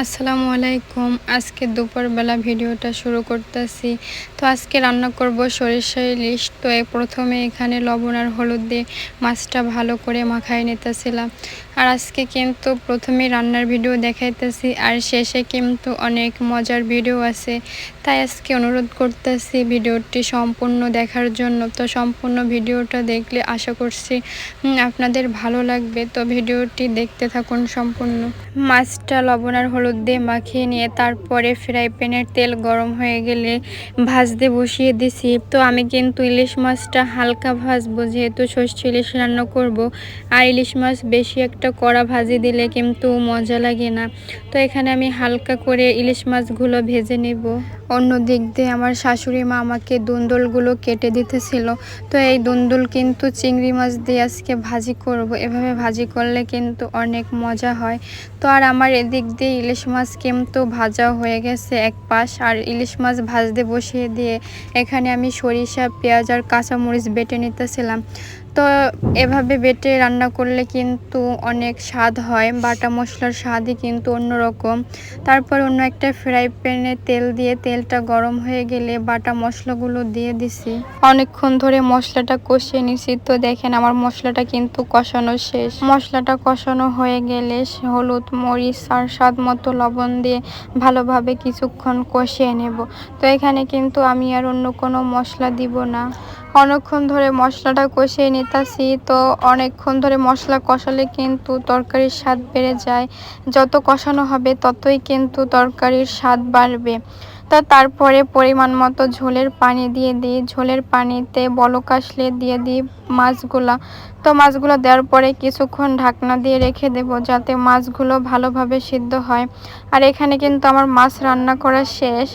আসসালামু আলাইকুম। আজকে দুপুরবেলা ভিডিওটা শুরু করতেছি। তো আজকে রান্না করব সরিষা ইলিশ। তো প্রথমে এখানে লবণ আর হলুদ দিয়ে মাছটা ভালো করে মাখায় নিতেছিলাম। আর আজকে কিন্তু প্রথমে রান্নার ভিডিও দেখাইতেছি, আর শেষে কিন্তু অনেক মজার ভিডিও আছে। তাই আজকে অনুরোধ করতেছি ভিডিওটি সম্পূর্ণ দেখার জন্য। তো সম্পূর্ণ ভিডিওটা দেখলে আশা করছি আপনাদের ভালো লাগবে। তো ভিডিওটি দেখতে থাকুন সম্পূর্ণ। মাছটা লবণ আর হলুদ দিয়ে মাখিয়ে নিয়ে তারপরে ফ্রাই প্যানের তেল গরম হয়ে গেলে ভাজতে বসিয়ে দিছি। তো আমি কিন্তু ইলিশ মাছটা হালকা ভাজবো, যেহেতু সর্ষে ইলিশ রান্না করব। আর ইলিশ মাছ বেশি একটা কড়া ভাজি দিলে কিন্তু মজা লাগে না। তো এখানে আমি হালকা করে ইলিশ মাছগুলো ভেজে নেব। অন্য দিক দিয়ে আমার শাশুড়ি মা আমাকে দুন্দুলগুলো কেটে দিতেছিল। তো এই দুন্দুল কিন্তু চিংড়ি মাছ দিয়ে আজকে ভাজি করব। এভাবে ভাজি করলে কিন্তু অনেক মজা হয়। তো আর আমার এদিক দিয়ে ইলিশ মাছ কিন্তু ভাজা হয়ে গেছে এক পাশ। আর ইলিশ মাছ ভাজতে বসিয়ে দিয়ে এখানে আমি সরিষা, পেঁয়াজ আর কাঁচামরিচ বেটে নিতেছিলাম। তো এভাবে বেটে রান্না করলে কিন্তু অনেক স্বাদ হয়, বাটা মশলার স্বাদই কিন্তু অন্যরকম। তারপর অন্য একটা ফ্রাই প্যানে তেল দিয়ে তেলটা গরম হয়ে গেলে বাটা মশলাগুলো দিয়ে দিছি। অনেকক্ষণ ধরে মশলাটা কষিয়ে নিছি। তো দেখেন আমার মশলাটা কিন্তু কষানো শেষ। মশলাটা কষানো হয়ে গেলে হলুদ, মরিচ আর স্বাদ মতো লবণ দিয়ে ভালোভাবে কিছুক্ষণ কষিয়ে নেব। তো এখানে কিন্তু আমি আর অন্য কোনো মশলা দিব না। অনেকক্ষণ ধরে মশলাটা কষিয়ে নিতাছি, তো অনেকক্ষণ ধরে মশলা কষালে কিন্তু তরকারির স্বাদ বেড়ে যায়। যত কষানো হবে ততই কিন্তু তরকারির স্বাদ বাড়বে। তা তারপরে পরিমাণ মতো ঝোলের পানি দিয়ে দিই। ঝোলের পানিতে বলক আসলে দিয়ে দিই মাছগুলা। তো মাছগুলো দেওয়ার পরে কিছুক্ষণ ঢাকনা দিয়ে রেখে দেব যাতে মাছগুলো ভালোভাবে সিদ্ধ হয়। আর এখানে কিন্তু আমার মাছ রান্না করা শেষ।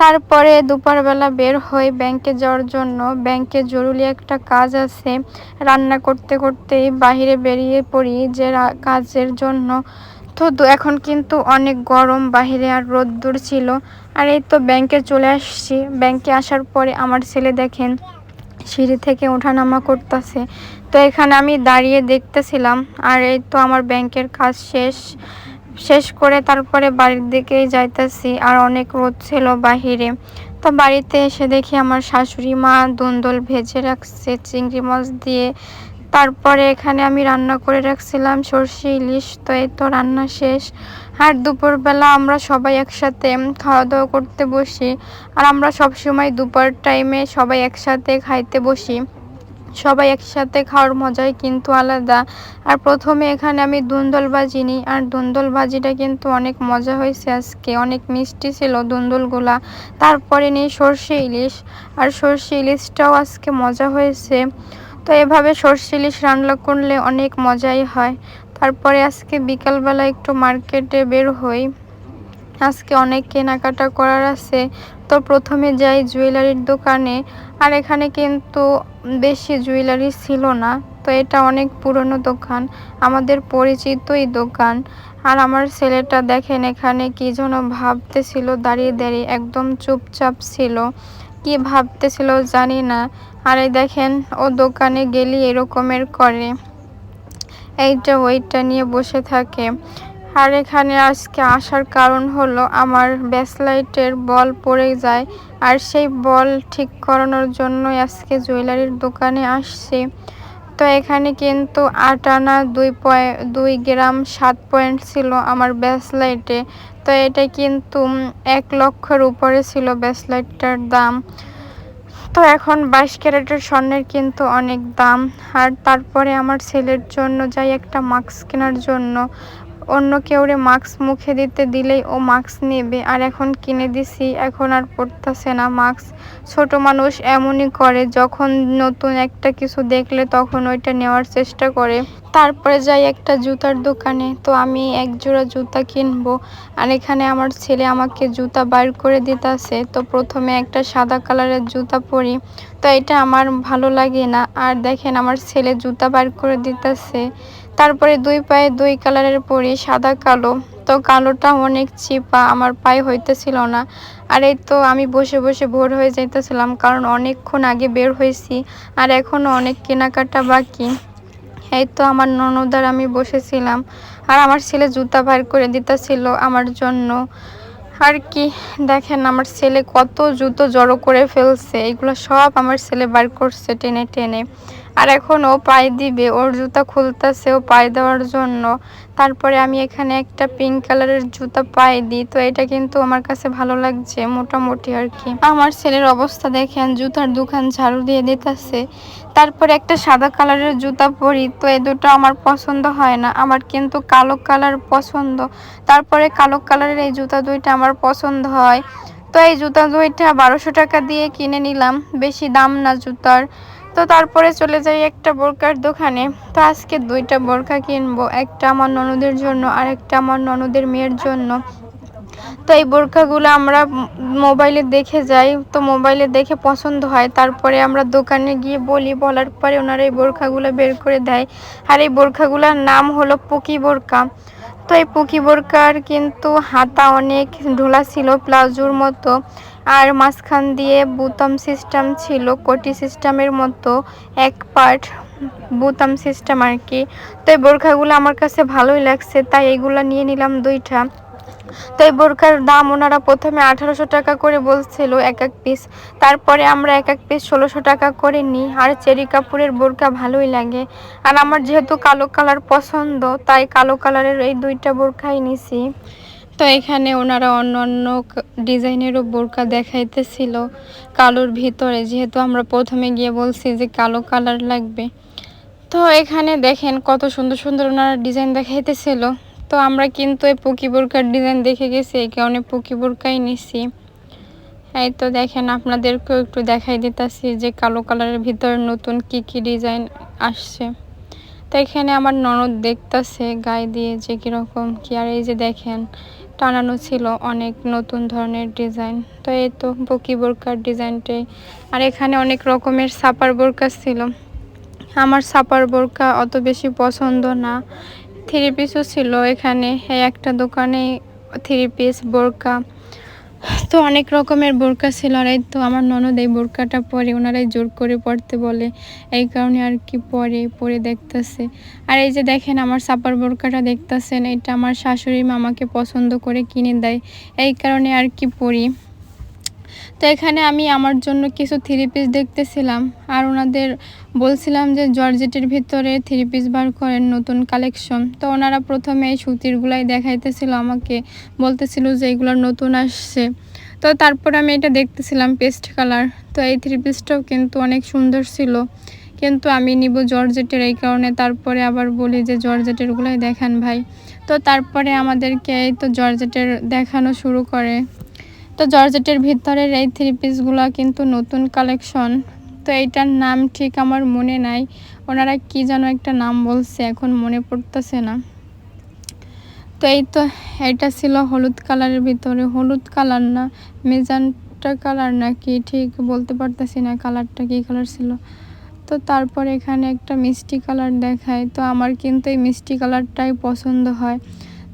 তারপরে দুপুরবেলা বের হই ব্যাংকে যাওয়ার জন্য। ব্যাংকে জরুরি একটা কাজ আছে। রান্না করতে করতেই বাইরে বেরিয়ে পড়ি যে কাজের জন্য। তো এখন কিন্তু অনেক গরম, বাহিরে আর রোদ্দুর ছিল। আর এই তো ব্যাংকে চলে আসছি। ব্যাংকে আসার পরে আমার ছেলে দেখেন, সিঁড়ি থেকে ওঠানামা করতেছে। তো এখানে আমি দাঁড়িয়ে দেখতেছিলাম। আর এই তো আমার ব্যাংকের কাজ শেষ। শেষ করে তারপরে বাড়ির দিকেই যাইতেছি আর অনেক রোদ ছিল বাহিরে। তো বাড়িতে এসে দেখি আমার শাশুড়ি মা দুন্দল ভেজে রাখছে, চিংড়ি মাছ দিয়ে। তারপরে এখানে আমি রান্না করে রাখছিলাম, সর্ষে, ইলিশ, তো এই তো রান্না শেষ। আর দুপুরবেলা আমরা সবাই একসাথে খাওয়া দাওয়া করতে বসি। আর আমরা সবসময় দুপুর টাইমে সবাই একসাথে খাইতে বসি। সবাই একসাথে খাওয়ার মজাই কিন্তু আলাদা। আর প্রথমে এখানে আমি দুন্দল ভাজি নিই আর দুন্দল ভাজিটা কিন্তু অনেক মজা হয়েছে আজকে। অনেক মিষ্টি ছিল দুন্দলগুলা। তারপরে নিই সর্ষে ইলিশ, আর সর্ষে ইলিশটাও আজকে মজা হয়েছে। তো এভাবে সর্ষে ইলিশ রান্না করলে অনেক মজাই হয়। তারপরে আজকে বিকালবেলা একটু মার্কেটে বের হই। আজকে অনেক কেনাকাটা করার আছে। তো প্রথমে যাই জুয়েলারির দোকানে, আর এখানে কিন্তু বেশি জুয়েলারি ছিল না, তো এটা অনেক পুরনো দোকান। আমাদের পরিচিতই দোকান। আর আমার ছেলেটা দেখেন এখানে কি যেন ভাবতেছিল, দাঁড়িয়ে দাঁড়িয়ে একদম চুপচাপ ছিল। কি ভাবতেছিল জানি না। আর এই দেখেন, ও দোকানে গেলে এরকমের করে। এইটা ওইটা নিয়ে বসে থাকে। আর এখানে আজকে আসার কারণ হলো আমার ব্যাসলাইটের বল পড়ে যায়। আর সেই বল ঠিক করানোর জন্য আজকে জুয়েলারির দোকানে আসছি। তো এখানে কিন্তু আট আনা দুই পয়েন্ট দুই গ্রাম সাত পয়েন্ট ছিল আমার ব্যাসলাইটে। তো এটা কিন্তু এক লক্ষের উপরে ছিল ব্যাসলাইটটার দাম। তো এখন বাইশ ক্যারেটের স্বর্ণের কিন্তু অনেক দাম। আর তারপরে আমার ছেলের জন্য যাই একটা মাস্ক কেনার জন্য। অন্য কেউরে মাস্ক মুখে দিতে দিলেই ও মাস্ক নেবে। আর এখন কিনে দিছি, এখন আর পড়তেছে না মাস্ক। ছোট মানুষ এমনই করে, যখন নতুন একটা কিছু দেখলে তখন ওইটা নেওয়ার চেষ্টা করে। তারপরে যাই একটা জুতার দোকানে, তো আমি এক জোড়া জুতা কিনবো। আর এখানে আমার ছেলে আমাকে জুতা বাইর করে দিতেছে, তো প্রথমে একটা সাদা কালারের জুতা পরি। তো এটা আমার ভালো লাগে না। আর দেখেন আমার ছেলে জুতা বাইর করে দিতেছে। তারপরে দুই পায়ে দুই কালারের পরি, সাদা, কালো। তো কালোটা অনেক চিপা, আমার পায়ে হইতেছিল না। আর এই তো আমি বসে বসে ভোর হয়ে যাইতেছিলাম, কারণ অনেকক্ষণ আগে বের হয়েছি আর এখনও অনেক কেনাকাটা বাকি। এই তো আমার ননদার আমি বসেছিলাম, আর আমার ছেলে জুতা বাইর করে দিতেছিল আমার জন্য। আর কি, দেখেন আমার ছেলে কত জুতো জড়ো করে ফেলছে, এগুলো সব আমার ছেলে বার করছে টেনে টেনে। আর এখন ও পায়ে দিবে, ওর জুতা খুলতেছে ও পায়ে দেওয়ার জন্য। তারপরে আমি এখানে একটা পিঙ্ক কালারের জুতা পায়ে দিই, তো এটা কিন্তু আমার কাছে ভালো লাগছে, মোটামুটি আর কি। আমার ছেলের অবস্থা দেখেন, জুতার দোকান ঝাড়ু দিয়ে দিতেছে। তারপরে একটা সাদা কালারের জুতা পরি, তো এই দুটো আমার পছন্দ হয় না, আমার কিন্তু কালো কালার পছন্দ। তারপরে কালো কালারের এই জুতা দুইটা আমার পছন্দ হয়। তো এই জুতা দুইটা বারোশো টাকা দিয়ে কিনে নিলাম, বেশি দাম না জুতার। তো তারপরে চলে যাই একটা বোরকার দোকানে। তো আজকে দুইটা বোরকা কিনবো, একটা আমার ননদের জন্য আর একটা আমার ননদের মেয়ের জন্য। তো এই বোরকাগুলো আমরা মোবাইলে দেখে যাই। তো মোবাইলে দেখে পছন্দ হয়। তারপরে আমরা দোকানে গিয়ে বলি, বলার পরে ওনারা এই বোরখাগুলো বের করে দেয়। আর এই বোরখাগুলোর নাম হলো পুকি বোরকা। তো এই পুকি বোরকার কিন্তু হাতা অনেক ঢোলা ছিল, প্লাজোর মতো। আর মাঝখান দিয়ে বুতাম সিস্টেম ছিল, কোটি সিস্টেমের মতো এক পার্ট বুতাম সিস্টেম আর কি। তো এই বোরখাগুলো আমার কাছে ভালোই লাগছে, তাই এগুলো নিয়ে নিলাম দুইটা। তো এই বোরখার দাম ওনারা প্রথমে আঠারোশো টাকা করে বলছিল এক এক পিস তারপরে আমরা এক এক পিস ষোলোশো টাকা করে নিই। আর চেরি কাপড়ের বোরকা ভালোই লাগে। আর আমার যেহেতু কালো কালার পছন্দ, তাই কালো কালারের এই দুইটা বোরখাই নিছি। তো এখানে ওনারা অন্য অন্য ডিজাইনেরও বোরকা দেখাইতেছিল কালোর ভিতরে, যেহেতু আমরা প্রথমে গিয়ে বলছি যে কালো কালার লাগবে। তো এখানে দেখেন কত সুন্দর সুন্দর ওনারা ডিজাইন দেখাইতেছিল। তো আমরা কিন্তু এই পুকি বোরকার ডিজাইন দেখে গেছি, এই কারণে পুকি বোরকাই নিছি। এই তো দেখেন আপনাদেরকেও একটু দেখাই দিতেছি যে কালো কালারের ভিতরে নতুন কি কি ডিজাইন আসছে। তো এখানে আমার ননদ দেখতেছে, গায়ে দিয়ে যে কীরকম কি আর এই যে দেখেন, টানানো ছিল অনেক নতুন ধরনের ডিজাইন। তো এই তো বকি বোরকার ডিজাইনটাই। আর এখানে অনেক রকমের সাপার বোরকা ছিল। আমার সাপার বোরকা অত বেশি পছন্দ না। থ্রি পিসও ছিল এখানে একটা দোকানে থ্রি পিস বোরকা। তো অনেক রকমের বোরকা ছিল, আর এই তো আমার ননদ এই বোরকাটা পরে ওনারাই জোর করে পড়তে বলে, এই কারণে আর কি পরে পরে দেখতেছে। আর এই যে দেখেন আমার সাপার বোরকাটা দেখতেছেন, এটা আমার শাশুড়ি মামাকে পছন্দ করে কিনে দেয়, এই কারণে আর কি পরি। তো এখানে আমি আমার জন্য কিছু থ্রি পিস দেখতেছিলাম। আর ওনাদের বলছিলাম যে জর্জেটের ভিতরে থ্রি পিস বার করেন নতুন কালেকশন তো ওনারা প্রথমে এই সুতিরগুলাই দেখাইতেছিল, আমাকে বলতেছিল যে এইগুলো নতুন আসছে। তো তারপর আমি এটা দেখতেছিলাম পেস্ট কালার তো এই থ্রি পিসটাও কিন্তু অনেক সুন্দর ছিল। কিন্তু আমি নিব জর্জেটের এই কারণে, তারপরে আবার বলি যে জর্জেটেরগুলোই দেখান ভাই। তো তারপরে আমাদেরকে এই তো জর্জেটের দেখানো শুরু করে। তো জর্জেটের ভিতরের এই থ্রি পিসগুলো কিন্তু নতুন কালেকশন তো এইটার নাম ঠিক আমার মনে নাই। ওনারা কি যেন একটা নাম বলছে, এখন মনে পড়তেছে না। তো এই তো এটা ছিল হলুদ কালারের ভিতরে। হলুদ কালার না, মেজানটা কালার না কি ঠিক বলতে পারতেছি না কালারটা কী কালার ছিল। তো তারপর এখানে একটা মিষ্টি কালার দেখায়। তো আমার কিন্তু এই মিষ্টি কালারটাই পছন্দ হয়।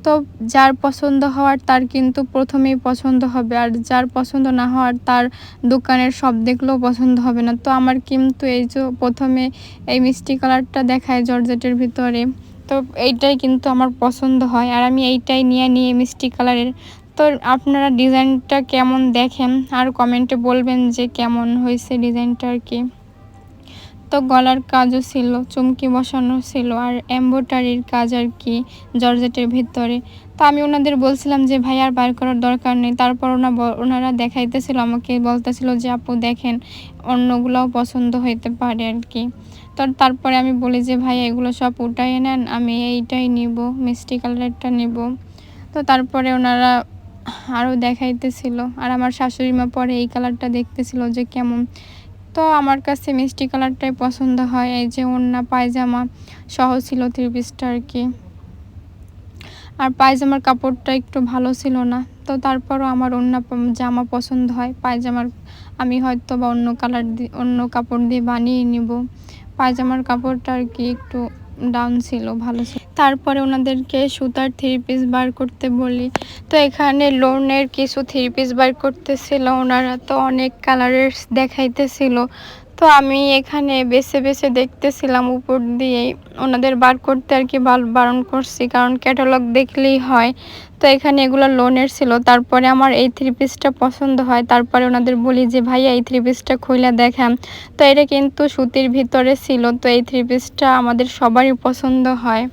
তো যার পছন্দ হওয়ার তার কিন্তু প্রথমেই পছন্দ হবে। আর যার পছন্দ না হওয়ার তার দোকানের সব দেখলেও পছন্দ হবে না। তো আমার কিন্তু এই যে প্রথমে এই মিষ্টি কালারটা দেখায় জর্জেটের ভিতরে, তো এইটাই কিন্তু আমার পছন্দ হয়। আর আমি এইটাই নিয়ে নিয়ে মিষ্টি কালারের। তো আপনারা ডিজাইনটা কেমন দেখেন? আর কমেন্টে বলবেন যে কেমন হয়েছে ডিজাইনটা আর কি। গলার কাজও ছিল, চুমকি বসানো ছিল, আর এম্বোটারির কাজ আর কি জর্জেটের ভিতরে। তো আমি ওনাদের বলছিলাম যে, ভাই, আর বার করার দরকার নেই। তারপর ওনা ওনারা দেখাইতেছিল, আমাকে বলতেছিল যে, আপু, দেখেন, অন্যগুলোও পছন্দ হইতে পারে আর কি। তো তারপরে আমি বলি যে, ভাই, এগুলো সব উঠাই নেন, আমি এইটাই নিব, মিষ্টি কালারটা নিব। তো তারপরে ওনারা আরও দেখাইতেছিল, আর আমার শাশুড়ি মা পরে এই কালারটা দেখতেছিল যে, কেমন তো আমার কাছে মিষ্টি কালারটাই পছন্দ হয়। এই যে ওড়না, পায়জামা সহ ছিল থ্রি পিসটা আর কি। আর পায়জামার কাপড়টা একটু ভালো ছিল না, তো তারপরও আমার অন্য জামা পছন্দ হয়। পায়জামার আমি হয়তো বা অন্য কালার দিয়ে অন্য কাপড় দিয়ে বানিয়ে নিব। পায়জামার কাপড়টা আর কি একটু ডাউন ছিল, ভালো ছিল। তারপরে ওনাদেরকে সুতার থ্রি পিস বার করতে বলি। তো এখানে লোনের কিছু থ্রি পিস বার করতেছিল, ওনারা তো অনেক কালারের দেখাইতেছিল। তো আমি এখানে বেছে বেছে দেখতেছিলাম উপর দিয়ে ওনাদের বার করতে আর কি বারণ করছি, কারণ ক্যাটালগ দেখলেই হয়। তো এখানে এগুলো লোনের ছিল, তারপরে আমার এই থ্রি পিসটা পছন্দ হয়। তারপরে ওনাদের বলি যে, ভাইয়া, এই থ্রি পিসটা খুলে দেখান। তো এটা কিন্তু সুতির ভিতরে ছিল, তো এই থ্রি পিসটা আমাদের সবারই পছন্দ হয়।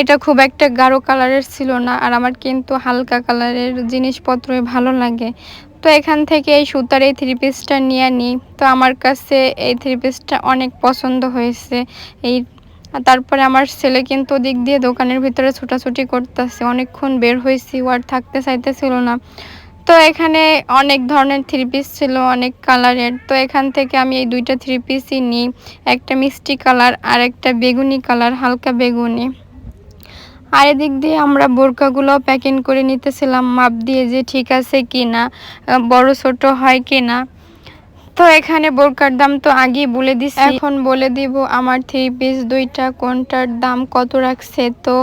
এটা খুব একটা গাঢ় কালারের ছিল না, আর আমার কিন্তু হালকা কালারের জিনিসপত্রই ভালো লাগে। তো এখান থেকে এই সুতার এই থ্রি পিসটা নিয়ে নিই। তো আমার কাছে এই থ্রি পিসটা অনেক পছন্দ হয়েছে। এই তারপরে আমার ছেলে কিন্তু দিক দিয়ে দোকানের ভিতরে ছোটাছুটি করতেছে। অনেকক্ষণ বের হয়েছি আর থাকতে চাইতেছিল না। তো এখানে অনেক ধরনের থ্রি পিস ছিল, অনেক কালারের। তো এখান থেকে আমি এই দুইটা থ্রি পিসই নিই। একটা মিষ্টি কালার আর একটা বেগুনি কালার, হালকা বেগুনি। আর এদিক দিয়ে আমরা বোরকাগুলো প্যাকিং করে নিতেছিলাম। মাপ দিয়ে যে ঠিক আছে কি না বড়ো ছোট হয় কি না তো এখানে বোরকার দাম তো আগেই বলে দিছি। এখন বলে দিব, আমার থ্রি পিস দুইটা, কোনটার দাম কত রাখছে? তো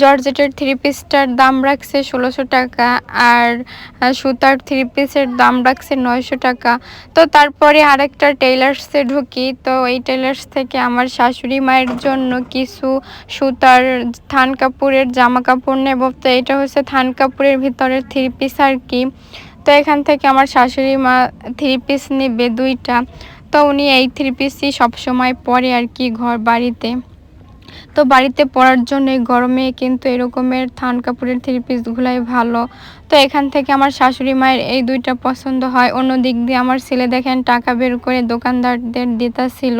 জর্জেটের থ্রি পিসটার দাম রাখছে ষোলোশো টাকা আর সুতার থ্রি পিসের দাম রাখছে নয়শো টাকা। তো তারপরে আরেকটা টেইলার্সে ঢুকি, তো এই টেইলার্স থেকে আমার শাশুড়ি মায়ের জন্য কিছু সুতার, থান কাপড়ের জামা কাপড় নেব। তো এটা হচ্ছে থান কাপড়ের ভিতরের থ্রি পিস আর কি। তো এখান থেকে আমার শাশুড়ি মা থ্রি পিস নেবে দুইটা। তো উনি এই থ্রি পিসই সবসময় পরে আর কি ঘর বাড়িতে। তো বাড়িতে পরার জন্য গরমে কিন্তু এরকমের থান কাপড়ের থ্রি পিসগুলাই ভালো। তো এখান থেকে আমার শাশুড়ি মায়ের এই দুইটা পছন্দ হয়। অন্য দিক দিয়ে আমার ছেলে দেখেন টাকা বের করে দোকানদারদের দিতেছিল।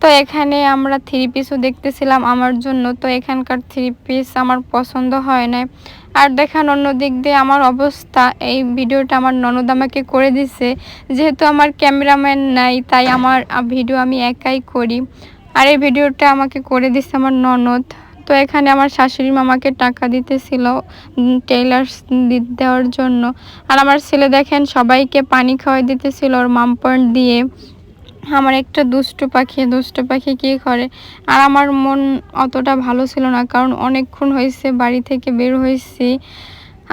তো এখানে আমরা থ্রি পিসও দেখতেছিলাম আমার জন্য। তো এখানকার থ্রি পিস আমার পছন্দ হয় না আর দেখেন অন্য দিক দিয়ে আমার অবস্থা, এই ভিডিওটা আমার ননদ আমাকে করে দিছে। যেহেতু আমার ক্যামেরাম্যান নাই, তাই আমার ভিডিও আমি একাই করি। আর এই ভিডিওটা আমাকে করে দিছে আমার ননদ। তো এখানে আমার শাশুড়ি মামাকে টাকা দিতেছিল টেইলার্স দেওয়ার জন্য। আর আমার ছেলে দেখেন, সবাইকে পানি খাওয়াই দিতেছিল ওর মাম পয়েন্ট দিয়ে। আমার একটা দুষ্ট পাখি, দুষ্টু পাখি কী করে? আর আমার মন অতটা ভালো ছিল না, কারণ অনেকক্ষণ হয়েছে বাড়ি থেকে বের হয়েছি।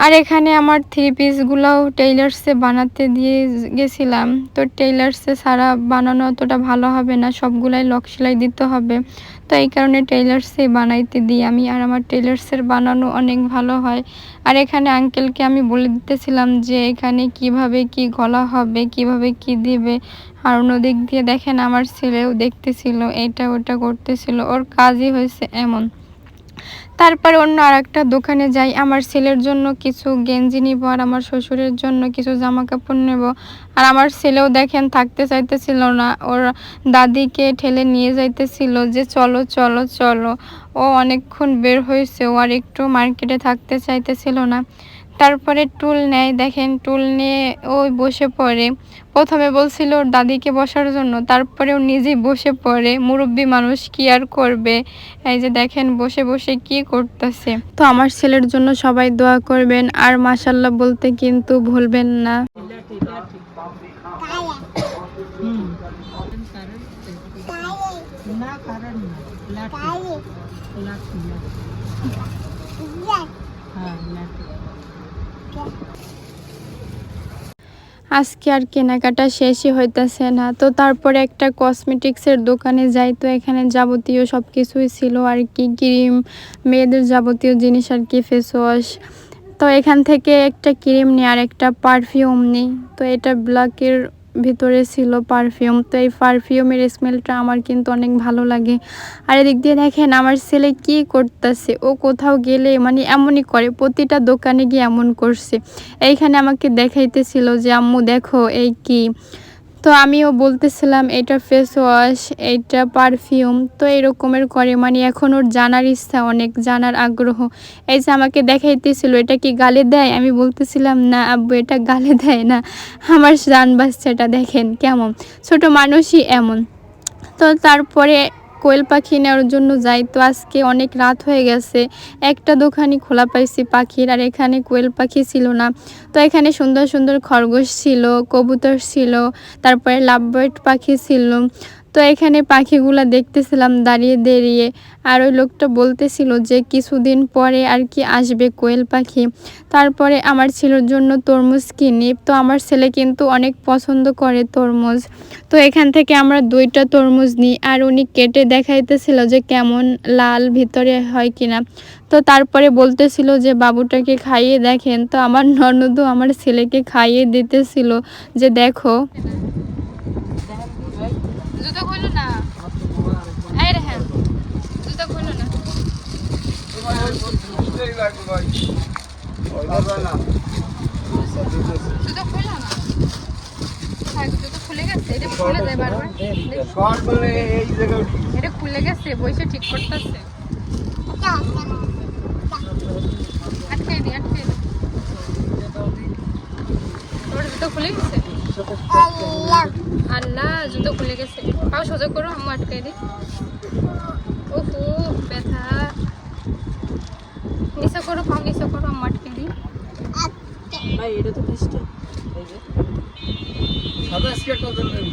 আর এখানে আমার থ্রি পিসগুলোও টেইলার্সে বানাতে দিয়ে গেছিলাম। তো টেইলার্সে সারা বানানো অতটা ভালো হবে না, সবগুলাই লক সেলাই দিতে হবে। তো এই কারণে টেইলার্সে বানাইতে দিই আমি। আর আমার টেইলার্সের বানানো অনেক ভালো হয়। আর এখানে আঙ্কেলকে আমি বলে দিতেছিলাম যে এখানে কীভাবে কি গলা হবে, কীভাবে কি দিবে। আর অন্যদিক দিয়ে দেখেন আমার ছেলেও দেখতেছিল, এটা ওটা করতেছিল। ওর কাজই হয়েছে এমন। তারপরে অন্য আর একটা দোকানে যাই, আমার ছেলের জন্য কিছু গেঞ্জি নিব আর আমার শ্বশুরের জন্য কিছু জামা কাপড় নেব। আর আমার ছেলেও দেখেন থাকতে চাইতেছিল না, ওর দাদিকে ঠেলে নিয়ে যাইতেছিল যে চলো চলো চলো। ও অনেকক্ষণ বের হয়েছে, ও আর একটু মার্কেটে থাকতে চাইতেছিল না। তারপরে টুল নেয় দেখেন টুল নিয়ে ওই বসে পড়ে। প্রথমে বলছিল ওর দাদিকে বসার জন্য তারপরে ও নিজেই বসে পড়ে। মুরব্বী মানুষ কি আর করবে? এই যে দেখেন বসে বসে কি করতেছে। তো আমার ছেলের জন্য সবাই দোয়া করবেন আর মাসাল্লাহ বলতে কিন্তু ভুলবেন না। না কারণ আজকে আর কেনাকাটা শেষই হইতেছে না। তো তারপরে একটা কসমেটিক্সের দোকানে যাই, তো এখানে যাবতীয় সব কিছুই ছিল। আর কি ক্রিম, মেয়েদের যাবতীয় জিনিস আর কি ফেস ওয়াশ তো এখান থেকে একটা ক্রিম নিই আর একটা পারফিউম নিই। তো এটা ব্ল্যাকের ভিতরে ছিল পারফিউম তো এই পারফিউমের স্মেলটা আমার কিন্তু অনেক ভালো লাগে। আর এদিক দিয়ে দেখেন, আমার ছেলে কি করতেছে? ও কোথাও গেলে মানে এমনই করে, প্রতিটা দোকানে গিয়ে এমন করছে। এইখানে আমাকে দেখাইতেছিল যে, আম্মু দেখো, এই কি? তো আমিও বলতেছিলাম, এটা ফেস ওয়াশ এইটা পারফিউম তো এরকমের করে মানে এখন ওর জানার ইচ্ছা, অনেক জানার আগ্রহ। এই যে আমাকে দেখাইতেছিল, এটা কি গালে দেয়? আমি বলতেছিলাম, না আব্বু, এটা গালে দেয় না। আমার জান বাচ্চাটা দেখেন কেমন, ছোট মানুষই এমন। তো তারপরে কোয়েল পাখি নেওয়ার জন্য যাই। তো আজকে অনেক রাত হয়ে গেছে। একটা দোকানই খোলা পাইছি পাখির, আর এখানে কোয়েল পাখি ছিল না। তো এখানে সুন্দর সুন্দর খরগোশ ছিল, কবুতর ছিল, তারপরে লাভবার্ড পাখি ছিল। তো এখানে পাখিগুলা দেখতেছিলাম দাঁড়িয়ে দাঁড়িয়ে, আর ওই লোকটা বলতেছিল যে কিছুদিন পরে আর কি আসবে কোয়েল পাখি। তারপরে আমার ছেলের জন্য তরমুজ কিনি। তো আমার ছেলে কিন্তু অনেক পছন্দ করে তরমুজ। তো এখান থেকে আমরা দুইটা তরমুজ নিই, আর উনি কেটে দেখাইতেছিল যে কেমন লাল ভিতরে হয় কিনা। তো তারপরে বলতেছিল যে, বাবুটাকে খাইয়ে দেখেন। তো আমার ননদও আমার ছেলেকে খাইয়ে দিতেছিল যে, দেখো। জুতো খুলো না। এই রেহান জুতো খুলো না। জুতো খুলো না। খুলে গেছে, এটা খুলে গেছে বসে ঠিক করতেছে। আটকাই দি আটকাই দি। তোর জুতো খুলে গেছে? আল্লাহ জুতো খুলে গেছে। পাও সোজা করো আমি আটকাই দিই ওহো ব্যথা। নিচে করো পাও নিচে করো আমি আটকে দিই সাদা স্কেট কত নেন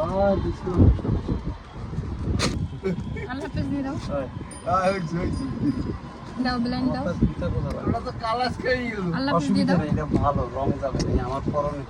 আহ দিছো। আল্লাহ হাফেজ দিয়ে দাও হইছে হইছে দাও ব্লেন্ড দাও। ওটা তো কালাস গেল আল্লাহ দিয়ে দাও। এটা ভালো রং যাবে না আমার পরনে।